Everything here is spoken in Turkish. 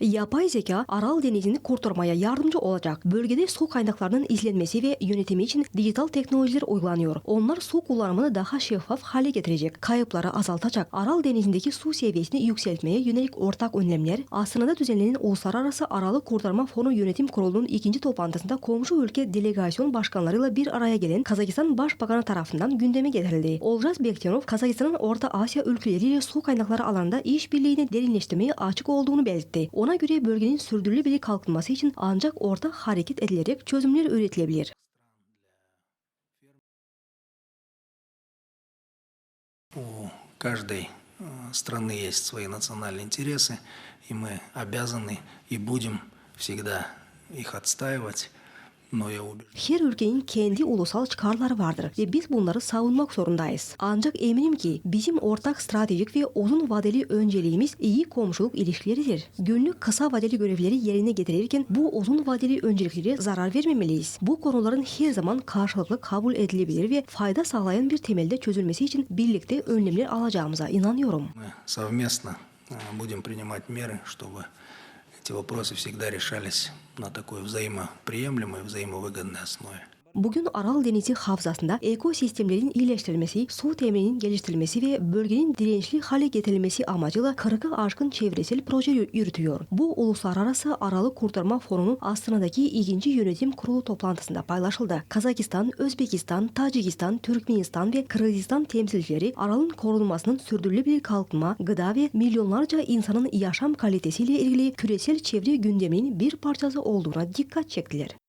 Yapay zeka Aral Denizi'ni kurtarmaya yardımcı olacak. Bölgede su kaynaklarının izlenmesi ve yönetimi için dijital teknolojiler uygulanıyor. Onlar su kullanımını daha şeffaf hale getirecek. Kayıpları azaltacak. Aral Denizi'ndeki su seviyesini yükseltmeye yönelik ortak önlemler Asya'da düzenlenen Uluslararası Aralık Kurtarma Fonu Yönetim Kurulu'nun ikinci toplantısında komşu ülke delegasyon başkanlarıyla bir araya gelen Kazakistan Başbakanı tarafından gündeme getirildi. Olcaz Bektenov, Kazakistan'ın Orta Asya ülkeleriyle su kaynakları alanında işbirliğini derinleştirmeye açık olduğunu belirtti. göre bölgenin sürdürülebilir kalkınması için ancak ortak hareket edilerek çözümler üretilebilir. У каждой э, страны есть свои национальные интересы, и мы обязаны и будем всегда их отстаивать. Но я убежден, Her ülkenin kendi ulusal çıkarları vardır ve biz bunları savunmak zorundayız. Ancak eminim ki bizim ortak stratejik ve uzun vadeli önceliğimiz iyi komşuluk ilişkileridir. Günlük kısa vadeli görevleri yerine getirirken bu uzun vadeli önceliklere zarar vermemeliyiz. Bu konuların her zaman karşılıklı kabul edilebilir ve fayda sağlayan bir temelde çözülmesi için birlikte önlemler alacağımıza inanıyorum. мы совместно э, будем принимать меры, чтобы эти вопросы всегда решались на такой взаимоприемлемой, взаимовыгодной основе. Bugün Aral Denizi havzasında ekosistemlerin iyileştirilmesi, su temelinin geliştirilmesi ve bölgenin dirençli hale getirilmesi amacıyla 40'ı aşkın çevresel proje yü- yürütüyor. Bu Uluslararası Aralık Kurtarma Fonu'nun Astana'daki ikinci yönetim kurulu toplantısında paylaşıldı. Kazakistan, Özbekistan, Tacikistan, Türkmenistan ve Kırgızistan temsilcileri Aral'ın korunmasının sürdürülebilir kalkınma, gıda ve milyonlarca insanın yaşam kalitesiyle ilgili küresel çevre gündeminin bir parçası olduğuna dikkat çektiler.